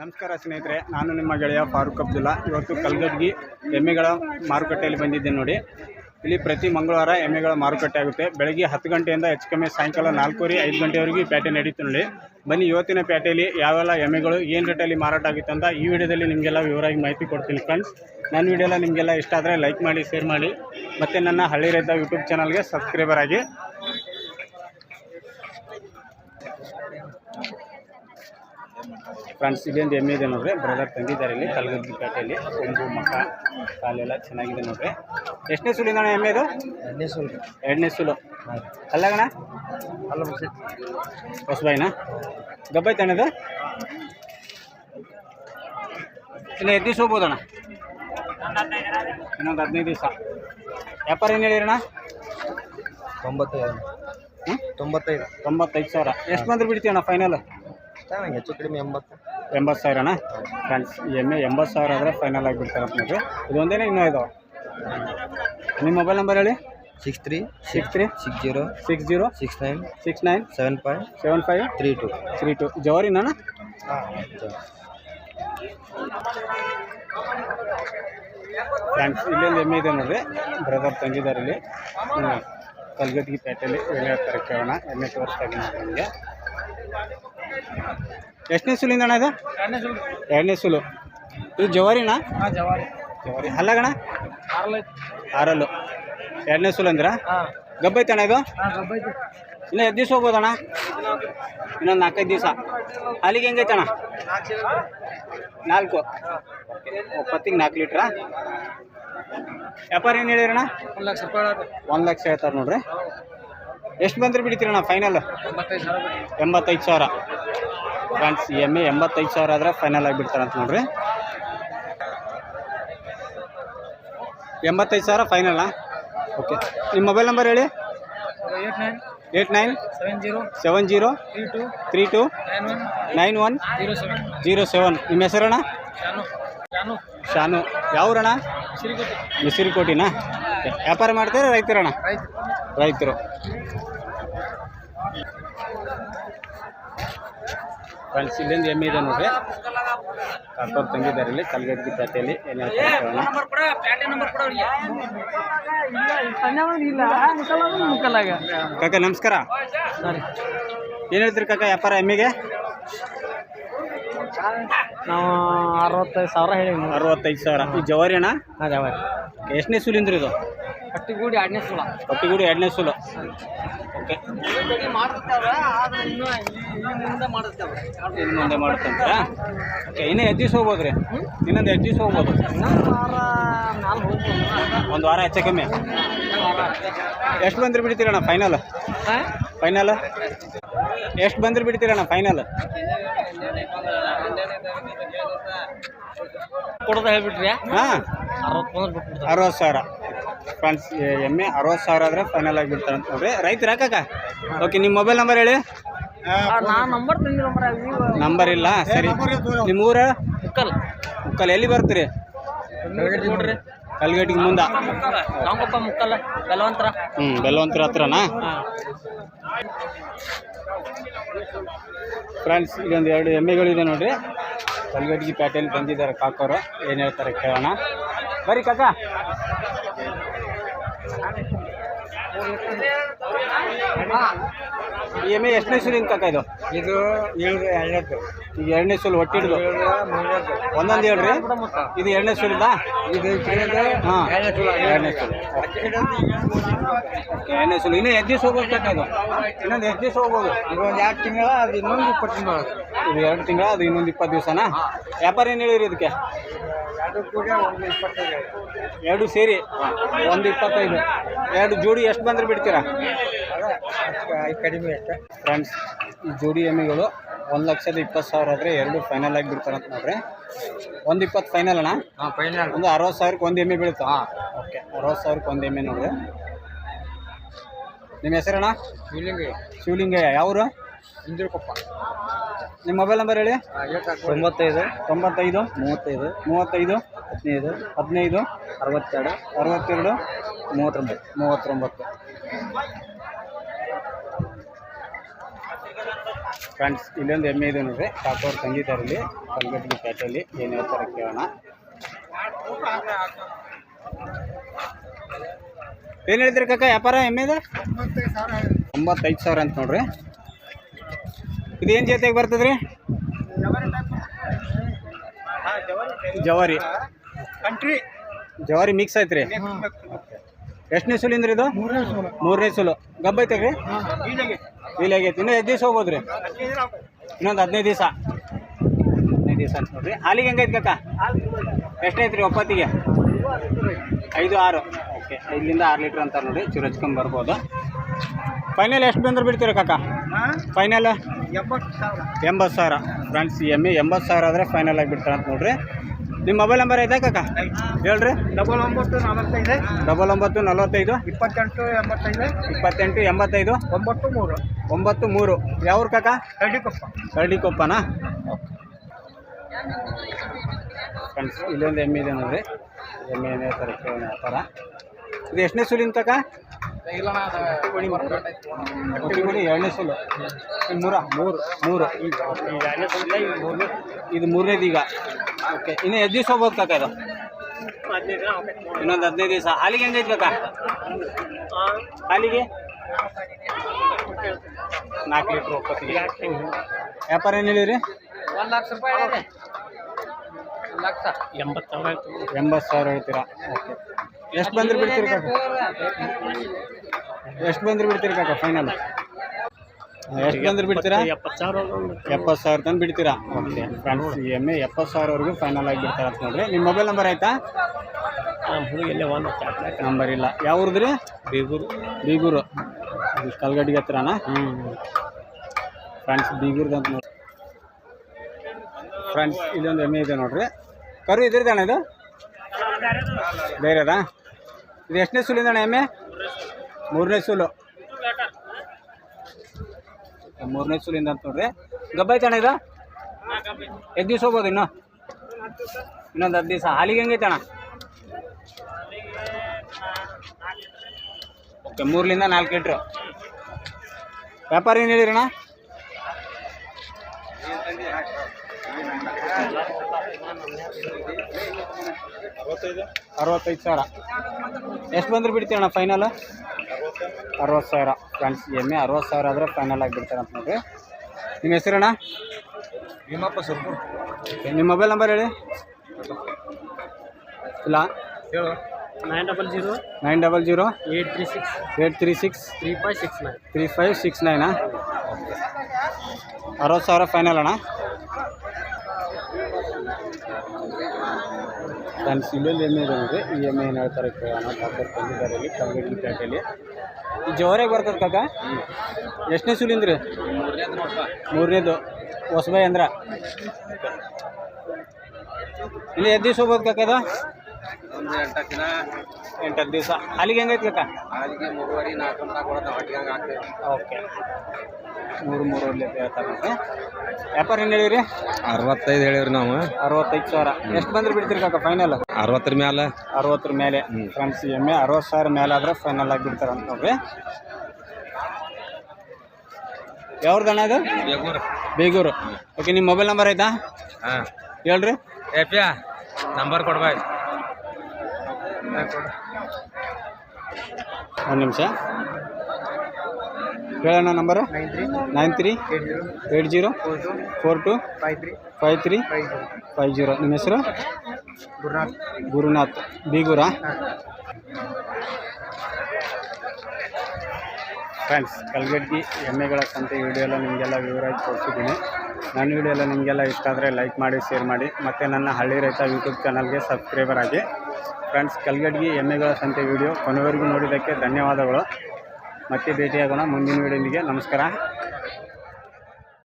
ನಮಸ್ಕಾರ ಸ್ನೇಹಿತರೆ, ನಾನು ನಿಮ್ಮ ಗೆಳೆಯ ಫಾರೂಕ್ ಅಬ್ದುಲ್ಲಾ. ಇವತ್ತು ಕಲ್ಗಡ್ಗಿ ಎಮ್ಮೆಗಳ ಮಾರುಕಟ್ಟೆಯಲ್ಲಿ ಬಂದಿದ್ದೇನೆ ನೋಡಿ. ಇಲ್ಲಿ ಪ್ರತಿ ಮಂಗಳವಾರ ಎಮ್ಮೆಗಳ ಮಾರುಕಟ್ಟೆ ಆಗುತ್ತೆ. ಬೆಳಗ್ಗೆ ಹತ್ತು ಗಂಟೆಯಿಂದ ಹೆಚ್ಚು ಕಮ್ಮಿ ಸಾಯಂಕಾಲ ನಾಲ್ಕೂವರೆ, ಐದು ಗಂಟೆವರೆಗೂ ಪೇಟೆ ನಡೀತು ನೋಡಿ. ಬನ್ನಿ, ಇವತ್ತಿನ ಪೇಟೆಯಲ್ಲಿ ಯಾವೆಲ್ಲ ಎಮ್ಮೆಗಳು, ಏನು ರೇಟಲ್ಲಿ ಮಾರಾಟ ಆಗುತ್ತೆ ಅಂತ ಈ ವಿಡಿಯೋದಲ್ಲಿ ನಿಮಗೆಲ್ಲ ವಿವರವಾಗಿ ಮಾಹಿತಿ ಕೊಡ್ತೀನಿ ಫ್ರೆಂಡ್ಸ್ ನನ್ನ ವಿಡಿಯೋಲ್ಲ ನಿಮಗೆಲ್ಲ ಇಷ್ಟ ಆದರೆ ಲೈಕ್ ಮಾಡಿ ಶೇರ್ ಮಾಡಿ. ಮತ್ತು ನನ್ನ ಹಳ್ಳಿ ರೈತ ಯೂಟ್ಯೂಬ್ ಚಾನಲ್ಗೆ ಸಬ್ಸ್ಕ್ರೈಬರ್ ಆಗಿ ಫ್ರೆಂಡ್ಸ್ ಇದೊಂದು ಎಮ್ಮೆ ಇದೆ ನೋಡ್ರಿ. ಬ್ರದರ್ ತಂದಿದ್ದಾರೆ ಇಲ್ಲಿ ಕಲಗದ್ದಿ ಪೇಟೆಯಲ್ಲಿ. ಕೊಂಬು ಮಕ್ಕ ಕಾಲೆಲ್ಲ ಚೆನ್ನಾಗಿದೆ ನೋಡ್ರಿ. ಎಷ್ಟನೇ ಸುಲಿಂದ ಅಣ್ಣ ಎಮ್ಮೆ ಇದು? ಎಣ್ಣೆ ಸುಲು. ಎರಡನೇ ಸುಲು. ಅಲ್ಲಗಣ ಅಲ್ಲ ಹೊಸಬಾಯಿನ? ಗಬ್ಬೈತೆ ಅಣ್ಣದು ಇನ್ನು ಎದ್ದು ದಿವಸ ಹೋಗ್ಬೋದಣ್ಣ ಇನ್ನೊಂದು ಹದಿನೈದು ದಿವಸ. ವ್ಯಾಪಾರ ಏನು ಹೇಳಿರಣ್ಣ ತೊಂಬತ್ತೈದು. ಹ್ಞೂ ತೊಂಬತ್ತೈದು. ತೊಂಬತ್ತೈದು ಸಾವಿರ. ಎಷ್ಟು ಬಂದ್ರೆ ಬಿಡ್ತೀವಣ್ಣ ಫೈನಲ್ ಹೆಚ್ಚು ಕಡಿಮೆ ಎಂಬತ್ತು. ಎಂಬತ್ತು ಸಾವಿರ ಅಣ್ಣ ಫ್ರೆಂಡ್ಸ್ ಎಮ್ಮೆ ಎಂಬತ್ತು ಸಾವಿರ ಆದರೆ ಫೈನಲ್ ಆಗಿಬಿಡ್ತಾರೆ ನೋಡ್ರಿ ಇದೊಂದೇನೆ ಇನ್ನೂ ಇದಾವೆ ನಿಮ್ಮ ಮೊಬೈಲ್ ನಂಬರ್ ಹೇಳಿ. Six three six three six zero six zero six nine six nine seven five seven five three two. Three two. ಜವರಿನಾಣ friends ಇಲ್ಲೊಂದು ಎಮ್ಮೆ ಇದೆ ನೋಡಿರಿ. ಬ್ರದರ್ ತಂಗಿದ್ದಾರೆ ಇಲ್ಲಿ. ಕಲ್ಗಟ್ಟಿ ಪೇಟೆಯಲ್ಲಿ ಏನು ಹೇಳ್ತಾರೆ ಕೇಳೋಣ. ಎಮ್ಮೆ ತೋರಿಸ್ತಾ ಇದ್ದೀನಿ ನಿಮಗೆ. ಎಷ್ಟನೇ ಸುಲಿಂದ ಅಣ್ಣ ಇದು? ಎರಡನೇ ಸುಲು. ಇದು ಜವಾರಿನಾ? ಜವಾರಿ. ಜವಾರಿ. ಅಲ್ಲಗಣ ಆರಲ್ಲು. ಎರಡನೇ ಸುಲು ಅಂದ್ರ? ಗಬ್ಬೈತೆ ಅಣ್ಣ ಇದು? ಇನ್ನು ಎಷ್ಟು ದಿವಸ ಹೋಗ್ಬೋದಣ್ಣ? ಇನ್ನೊಂದು ನಾಲ್ಕೈದು ದಿವಸ. ಅಲ್ಲಿಗೆ ಹೆಂಗೈತೆ ಅಣ್ಣ ನಾಲ್ಕು ಪತ್ತಿಗೆ ನಾಲ್ಕು ಲೀಟ್ರಾ? ವ್ಯಾಪಾರ ಏನು ಹೇಳಿರಣ್ಣ ಒಂದು ಲಕ್ಷ ರೂಪಾಯಿ ಒಂದು ಲಕ್ಷ ಹೇಳ್ತಾರೆ ನೋಡ್ರಿ. ಎಷ್ಟು ಬಂದ್ರೆ ಬಿಡ್ತೀರಣ್ಣ ಫೈನಲ್ ಎಂಬತ್ತೈದು ಸಾವಿರ ಫ್ರೆಂಡ್ಸ್ ಎಮ್ಮೆ ಎಂಬತ್ತೈದು ಸಾವಿರ ಆದರೆ ಫೈನಲ್ ಆಗಿ ಬಿಡ್ತಾರಂತ ನೋಡ್ರಿ. ಎಂಬತ್ತೈದು ಸಾವಿರ ಫೈನಲ್ಲ ಓಕೆ ನಿಮ್ಮ ಮೊಬೈಲ್ ನಂಬರ್ ಹೇಳಿ? Eight nine eight nine seven zero seven zero three two three two nine one zero seven. Zero seven. ನಿಮ್ಮ ಹೆಸರಣ್ಣ? ಶಾನು. ಶಾನು. ಶಾನು. ಯಾವ್ರಣ್ಣ? ಮಿಸಿರಿಕೋಟಿನಾ ವ್ಯಾಪಾರ ಮಾಡ್ತೀರಾ ರೈತರಣ್ಣ ಅಣ್ಣ? ರೈತರು. ಫ್ರೆಂಡ್ಸ್ ಇಲ್ಲಿಂದ ಎಮ್ಮೆ ಇದೆ ನೋಡ್ರಿ. ಕಾಕೋರ್ ತಂಗಿದ್ದಾರೆ ಇಲ್ಲಿ ಕಲ್ಗಡ್ಗಿ ಪೇಟೆಯಲ್ಲಿ ಏನು ಕಾಕ ನಮಸ್ಕಾರ. ಸರಿ ಏನು ಹೇಳ್ತೀರಿ ಕಾಕ ವ್ಯಾಪಾರ ಎಮ್ಮೆಗೆ? ನಾವು ಅರವತ್ತೈದು ಸಾವಿರ ಹೇಳಿ ಅರವತ್ತೈದು ಸಾವಿರ. ಈ ಜವಾರಿ ಅಣ್ಣ? ಹಾಂ ಅವ ಎಷ್ಟನೇ ಸುಲಿಂದ್ರಿ ಇದು? ಕಟ್ಟಿಗೂಡಿ ಎರಡನೇ ಸುಲ. ಕಟ್ಟಿಗೂಡಿ ಎರಡನೇ ಸುಲು. ಓಕೆ ಇನ್ನೂ ಮುಂದೆ ಮಾಡ್ತಂತೀರಾ ಓಕೆ ಇನ್ನೂ ಎಷ್ಟು ದಿವಸ ಹೋಗ್ಬೋದು ರೀ ಇನ್ನೊಂದು ಎಷ್ಟು ದಿವಸ ಹೋಗ್ಬೋದು? ಒಂದು ವಾರ ಹೆಚ್ಚು ಕಮ್ಮಿ. ಎಷ್ಟು ಬಂದ್ರೆ ಬಿಡ್ತೀರಣ್ಣ ಫೈನಲ್ ಫೈನಲ್ ಎಷ್ಟು ಬಂದ್ರೆ ಬಿಡ್ತೀರಣ್ಣ ಫೈನಲ್ ಕೊಡೋದ ಹೇಳ್ಬಿಟ್ರಿ? ಹಾಂ. ಅರವತ್ತು ಸಾವಿರ. ಫ್ರೆಂಡ್ಸ್ ಎಮ್ಮೆ ಅರವತ್ತು ಸಾವಿರ ಆದರೆ ಫೈನಲ್ ಆಗಿ ಬಿಡ್ತಾರೆ ಅಂತ ನೋಡ್ರಿ. ರೈತರ ಕಾಕ? ಓಕೆ ನಿಮ್ಮ ಮೊಬೈಲ್ ನಂಬರ್ ಹೇಳಿ. ನಾ ನಂಬರ್ ಇಲ್ಲ ಸರಿ. ನಿಮ್ಮ ಊರ? ಉಕ್ಕಲ್ ಉಕ್ಕಲ್ ಎಲ್ಲಿ ಬರ್ತೀರಿ? ನೋಡ್ರಿ. ಕಲ್ಗಟ್ಟಿಗೆ ಮುಂದೆ. ಮುಕ್ಕಲ್ಲ ಬೆಲವಂತರ. ಹ್ಞೂ ಬೆಲ್ಲವಂತರ ಹತ್ರನಾ? ಫ್ರೆಂಡ್ಸ್ ಇದೊಂದು ಎರಡು ಎಮ್ಮೆಗಳಿದೆ ನೋಡ್ರಿ. ಕಲ್ಗಟ್ಟಿಗೆ ಪೇಟೆಯಲ್ಲಿ ಬಂದಿದ್ದಾರೆ ಕಾಕೋರು. ಏನು ಹೇಳ್ತಾರೆ ಕೇಳೋಣ. ಬರೀ ಕಾಕ. ಎಮ್ಮೆ ಎಷ್ಟನೇ ಸುಲಿ ಕಾಕ ಇದು ಇದು ಏಳು ಎರಡನೇದು ಈಗ ಎರಡನೇ ಸುಲು ಒಟ್ಟಿಡ್ದು. ಒಂದೊಂದು ಹೇಳ್ರಿ. ಇದು ಎರಡನೇ ಸುಲಿದಾ ಇದು ಹಾಂ. ಎರಡನೇ ಸುಲು ಎರಡನೇ ಸುಲು ಇನ್ನೂ ದಿವಸ ಹೋಗೋದು ಕಾಕ ಇದು ಇನ್ನೊಂದು ದಿವಸ ಹೋಗ್ಬೋದು? ಈಗ ಒಂದು ಎರಡು ತಿಂಗಳ ಅದು ಇನ್ನೊಂದು ಇಪ್ಪತ್ತು ತಿಂಗಳು ಇದು ಎರಡು ತಿಂಗಳ ಅದು ಇನ್ನೊಂದು ಇಪ್ಪತ್ತು ದಿವಸನ? ವ್ಯಾಪಾರ ಏನು ಹೇಳಿರಿ ಇದಕ್ಕೆ? ಎರಡು ಸೇರಿ. ಒಂದು ಇಪ್ಪತ್ತೈದು. ಎರಡು ಜೋಡಿ ಎಷ್ಟು ಬಂದ್ರೆ ಬಿಡ್ತೀರಾ? ಕಡಿಮೆ ಅಷ್ಟೇ ಫ್ರೆಂಡ್ಸ್ ಈ ಜೋಡಿ ಎಮ್ಮೆಗಳು ಒಂದು ಲಕ್ಷದ ಇಪ್ಪತ್ತು ಸಾವಿರ ಆದರೆ ಎರಡು ಫೈನಲ್ ಆಗಿ ಬಿಡ್ತಾರಂತ ನೋಡ್ರಿ. ಒಂದು ಇಪ್ಪತ್ತು ಫೈನಲ್ ಅಣ್ಣ? ಹಾಂ ಫೈನಲ್ ಒಂದು ಅರವತ್ತು ಸಾವಿರಕ್ಕೆ ಒಂದು ಎಮ್ಮೆ ಹಾಂ. ಓಕೆ ಅರವತ್ತು ಸಾವಿರಕ್ಕೆ ಒಂದು ಎಮ್ಮೆ ನೋಡ್ರಿ. ನಿಮ್ಮ ಹೆಸರಣ್ಣ ಶಿವಲಿಂಗಯ್ಯ. ಶಿವಲಿಂಗಯ್ಯ. ಯಾವರು ಇಂದಿರಕೊಪ್ಪ. ನಿಮ್ಮ ಮೊಬೈಲ್ ನಂಬರ್ ಹೇಳಿ. ತೊಂಬತ್ತೈದು. ತೊಂಬತ್ತೈದು. ಮೂವತ್ತೈದು. ಮೂವತ್ತೈದು. ಹದಿನೈದು. ಹದಿನೈದು. ಅರವತ್ತೆರಡು. ಅರವತ್ತೆರಡು. ಮೂವತ್ತೊಂಬತ್ತು. ಮೂವತ್ತೊಂಬತ್ತು. ಫ್ರೆಂಡ್ಸ್ ಇಲ್ಲೊಂದು ಎಮ್ಮೆ ಇದೆ ನೋಡ್ರಿ. ಕಾಕೋರ್ ತಂಗಿದಾರಲ್ಲಿ ಕಲ್ಗಡ್ಡಿ ಪೇಟೆಯಲ್ಲಿ. ಏನು ಹೇಳ್ತಾರೆ ಕೇಳೋಣ. ಏನು ಹೇಳಿದ್ರಿ ಕಾಕ? ವ್ಯಾಪಾರ ಎಮ್ಮೆದು ಒಂಬತ್ತೈದು ಸಾವಿರ ಅಂತ ನೋಡ್ರಿ. ಇದೇನು ಜೊತೆಗೆ ಬರ್ತದ್ರಿ? ಜವಾರಿ. ಕಂಟ್ರಿ ಜವಾರಿ ಮಿಕ್ಸ್ ಐತ್ರಿ. ಎಷ್ಟನೇ ಸುಲಿಂದ್ರಿ ಇದು? ಮೂರನೇ ಸುಲು ಗಬ್ಬ ಐತೆ ರೀ ಇಲ್ಲ ಆಗೈತಿ ಇನ್ನೂ ಎಷ್ಟು ದಿವಸ ಹೋಗ್ಬೋದ್ರಿ ಇನ್ನೊಂದು ಹದಿನೈದು ದಿವಸ. ಹದಿನೈದು ದಿವಸ ಅಂತ ನೋಡ್ರಿ. ಹಾಲಿಗೆ ಹೆಂಗೈತೆ ಎಷ್ಟೈತೆ ರೀ ಒಪ್ಪತ್ತಿಗೆ? ಐದು ಆರು. ಓಕೆ ಐದರಿಂದ ಆರು ಲೀಟ್ರ್ ಅಂತಾರೆ ನೋಡಿ. ಚೂರು ಹಚ್ಕೊಂಡು ಬರ್ಬೋದು. ಫೈನಲ್ ಎಷ್ಟು ಬಂದ್ರೆ ಬಿಡ್ತೀರಾ ಕಾಕ? ಫೈನಲ್ ಎಂಬತ್ತು ಸಾವಿರ. ಎಂಬತ್ತು ಸಾವಿರ. ಫ್ರೆಂಡ್ಸ್ ಎಮ್ಮೆ ಎಂಬತ್ತು ಸಾವಿರ ಆದರೆ ಫೈನಲ್ ಆಗಿ ಬಿಡ್ತಾರೆ ಅಂತ ನೋಡ್ರಿ. ನಿಮ್ಮ ಮೊಬೈಲ್ ನಂಬರ್ ಐತೆ ಕಾಕ? ಹೇಳ್ರಿ. ಡಬಲ್ ಒಂಬತ್ತು ನಲವತ್ತೈದು. ಡಬಲ್ ಒಂಬತ್ತು ನಲವತ್ತೈದು. ಇಪ್ಪತ್ತೆಂಟು ಎಂಬತ್ತೈದು. ಇಪ್ಪತ್ತೆಂಟು ಎಂಬತ್ತೈದು. ಒಂಬತ್ತು ಮೂರು. ಒಂಬತ್ತು ಮೂರು. ಯಾವ್ರು ಕಾಕ? ಕರ್ಡಿಕೊಪ್ಪ. ಕರ್ಡಿಕೊಪ್ಪನಾ? ಫ್ರೆಂಡ್ಸ್ ಇಲ್ಲೊಂದು ಎಮ್ಮೆ ಇದೆ ನೋಡ್ರಿ. ಎಮ್ಮೆ ಇದೆ ವ್ಯಾಪಾರ ಇದು ಎಷ್ಟನೇ ಸುಲಿನ ಕಾಕ? ಒಟ್ಟಿಗೆ ಎರಡನೇ ಸುಲು. ಮೂರ. ಮೂರು. ಮೂರು. ಇದು ಮೂರನೇದು ಈಗ ಓಕೆ, ಇನ್ನು ಎಷ್ಟು ದಿವಸ ಹೋಗ್ಬೋದು ಕಾಕ ಇದು? ಇನ್ನೊಂದು ಹದಿನೈದು ದಿವಸ. ಅಲ್ಲಿಗೆ ಹೆಂಗೈತೆ ಕಾಕ? ಹಾಲಿಗೆ? ನಾಲ್ಕು ಲೀಟ್ರ್ ಹೋಗ್ತೀವಿ ವ್ಯಾಪಾರ ಏನು ಹೇಳಿರಿ ಒಂದು ಲಕ್ಷ ರೂಪಾಯಿ ಎಂಬತ್ತು ಸಾವಿರ ಎಂಬತ್ತು ಸಾವಿರ ಹೇಳ್ತೀರಾ? ಓಕೆ. ಎಷ್ಟು ಬಂದ್ರೆ ಬಿಡ್ತೀರಿ ಕಾಕ? ಎಷ್ಟು ಬಂದ್ರೆ ಬಿಡ್ತೀರಿ ಕಾಕ ಫೈನಲ್ ಎಷ್ಟು ಬಿಡ್ತೀರಾ? ಎಪ್ಪತ್ತು ಸಾವಿರ ಎಪ್ಪತ್ತು ಸಾವಿರ ತನಕ ಬಿಡ್ತೀರಾ? ಓಕೆ ಫ್ರೆಂಡ್ಸ್ ಎಂ ಎ ಎಪ್ಪತ್ತು ಸಾವಿರವರೆಗೂ ಫೈನಲ್ ಆಗಿ ಬಿಡ್ತಾರೆ ಅಂತ ನೋಡ್ರಿ ನಿಮ್ಮ ಮೊಬೈಲ್ ನಂಬರ್ ಆಯ್ತಾ? ನಂಬರ್ ಇಲ್ಲ. ಯಾವ ಊರ್ದ್ರಿ? ಬೀಗೂರು. ಬೀಗೂರು. ಕಲ್ಗಡ್ಡಿಗೆ ಹತ್ರನಾ? ಹ್ಞೂ ಫ್ರೆಂಡ್ಸ್ ಬೀಗೂರ್ದು ಅಂತ ನೋಡಿ ಫ್ರೆಂಡ್ಸ್ ಇದೊಂದು ಎಮ್ಮೆ ಇದೆ ನೋಡ್ರಿ. ಕರು ಇದ್ರದಣ್ಣ ಇದು? ಬೇರೆದಾ? ಇದು ಎಷ್ಟನೇ ಸುಲಿಂದಣ್ಣ ಎಮ್ಮೆ? ಮೂರನೇ ಸುಲು. ಮೂರನೇ ಸುಲಿಂದ ಅಂತ ನೋಡ್ರಿ. ಗಬ್ಬ ಐತಣ್ಣ ಇದು? ಎಷ್ಟು ದಿವ್ಸ ಹೋಗ್ಬೋದು ಇನ್ನು? ಇನ್ನೊಂದು ಹತ್ತು ದಿವಸ. ಹಾಲಿಗೆ ಹೆಂಗೈತಣ್ಣ ಓಕೆ, ಮೂರರಿಂದ ನಾಲ್ಕು ಲೀಟ್ರು. ವ್ಯಾಪಾರ ಏನು ಹೇಳಿರಣ್ಣ ಅರವತ್ತೈದು ಸಾವಿರ. ಎಷ್ಟು ಬಂದ್ರೆ ಬಿಡ್ತೀರಣ್ಣ ಫೈನಲ್ ಅರವತ್ತು ಸಾವಿರ ಫ್ರೆಂಡ್ಸ್ ಎ ಅರವತ್ತು ಸಾವಿರ ಆದರೆ ಫೈನಲ್ ಆಗಿಬಿಡ್ತಾರೆ ಅಂತ ನೋಡಿರಿ. ನಿಮ್ಮ ಹೆಸರಣ್ಣ ಭೀಮಪ್ಪ ಸುರ್ಪುರ್. ನಿಮ್ಮ ಮೊಬೈಲ್ ನಂಬರ್ ಹೇಳಿ. ಇಲ್ಲ. ಹೇಳು. Nine double zero nine double zero eight three six eight three six three five six nine three five six nine ಅರವತ್ತು ಸಾವಿರ ಫೈನಲ್ ಅಣ್ಣ. ಫ್ರೆಂಡ್ಸ್ ಇಲ್ಲೊಂದು ಎಮ್ಮೆ ಇದೆ ಅಂದರೆ ಈ ಎಮ್ಮೆ ಏನು ಹೇಳ್ತಾರೆ ಕೇಳೋಣ. ಡಾಕ್ಟರ್ ತಂದಿದ್ದಾರೆ ಇಲ್ಲಿ ಪೇಟೆಯಲ್ಲಿ ಜೋರಾಗಿ ಬರ್ತದೆ ಕಾಕ? ಎಷ್ಟನೇ ಸುಲಿಂದ್ರಿ ಮೂರನೇದು. ಹೊಸಬಾಯಿ ಅಂದ್ರ? ಇಲ್ಲಿ ಎದ್ದು ದಿವಸ ಹೋಗ್ಬೋದು ಕಾಕ ಇದು? ಒಂದು ಎಂಟತ್ತು ದಿವಸ. ಅಲ್ಲಿಗೆ ಹೆಂಗೈತೆ ಕಾಕ? ಓಕೆ. ಮೂರು ಮೂರು ಹೇಳ್ತಾರೆ ವ್ಯಾಪಾರ ಏನು ಹೇಳಿರಿ? ಅರವತ್ತೈದು ಹೇಳಿವ್ರಿ ನಾವು. ಅರವತ್ತೈದು ಸಾವಿರ. ಎಷ್ಟು ಬಂದ್ರೆ ಬಿಡ್ತೀರಿ ಕಾಕ ಫೈನಲ್ ಅರವತ್ತರ ಮೇಲೆ ಅರವತ್ತರ ಮೇಲೆ. ಫ್ರೆಂಡ್ಸ್ ಎಮ್ಮೆ ಅರವತ್ತು ಸಾವಿರ ಮೇಲೆ ಆದ್ರೆ ಫೈನಲ್ ಆಗಿ ಬಿಡ್ತಾರೆ ಅಂತ ನೋಡ್ರಿ. ಯಾವ್ರ ಗಣ ಅದು? ಬೇಗೂರು. ಓಕೆ ನಿಮ್ಮ ಮೊಬೈಲ್ ನಂಬರ್ ಆಯ್ತಾ? ಹಾಂ. ಹೇಳ್ರಿ. ಏಪ್ಯಾ ನಂಬರ್ ಕೊಡ್ಬಾಯ್ ಒಂದು ನಿಮಿಷ. ಹೇಳೋಣ number nine three eight zero four two five three five three five zero ನಿಮ್ಮ ಹೆಸರು? ಗುರುನಾಥ್. ಗುರುನಾಥ್. ಬೀಗೂರಾ ಫ್ರೆಂಡ್ಸ್ ಕಲ್ಗಡ್ಡಿ ಎಮ್ಮೆಗಳ ಸಂತೆ ವಿಡಿಯೋ ಎಲ್ಲ ನಿಮಗೆಲ್ಲ ವಿವರವಾಗಿ ತೋರಿಸಿದ್ದೀನಿ. ನನ್ನ ವಿಡಿಯೋ ಎಲ್ಲ ನಿಮಗೆಲ್ಲ ಇಷ್ಟ ಆದರೆ ಲೈಕ್ ಮಾಡಿ ಶೇರ್ ಮಾಡಿ ಮತ್ತು ನನ್ನ ಹಳ್ಳಿ ರೈತ ಯೂಟ್ಯೂಬ್ ಚಾನಲ್ಗೆ ಸಬ್ಸ್ಕ್ರೈಬರ್ ಆಗಿ. ಫ್ರೆಂಡ್ಸ್ ಕಲ್ಗಡ್ಗಿ ಎಮ್ಮೆಗಳ ಸಂತೆ ವಿಡಿಯೋ ಕೊನೆವರೆಗೂ ನೋಡಿದ್ದಕ್ಕೆ ಧನ್ಯವಾದಗಳು. ಮತ್ತೆ ಭೇಟಿಯಾಗೋಣ ಮುಂದಿನ ವಿಡಿಯೋನಿಗೆ ನಮಸ್ಕಾರ.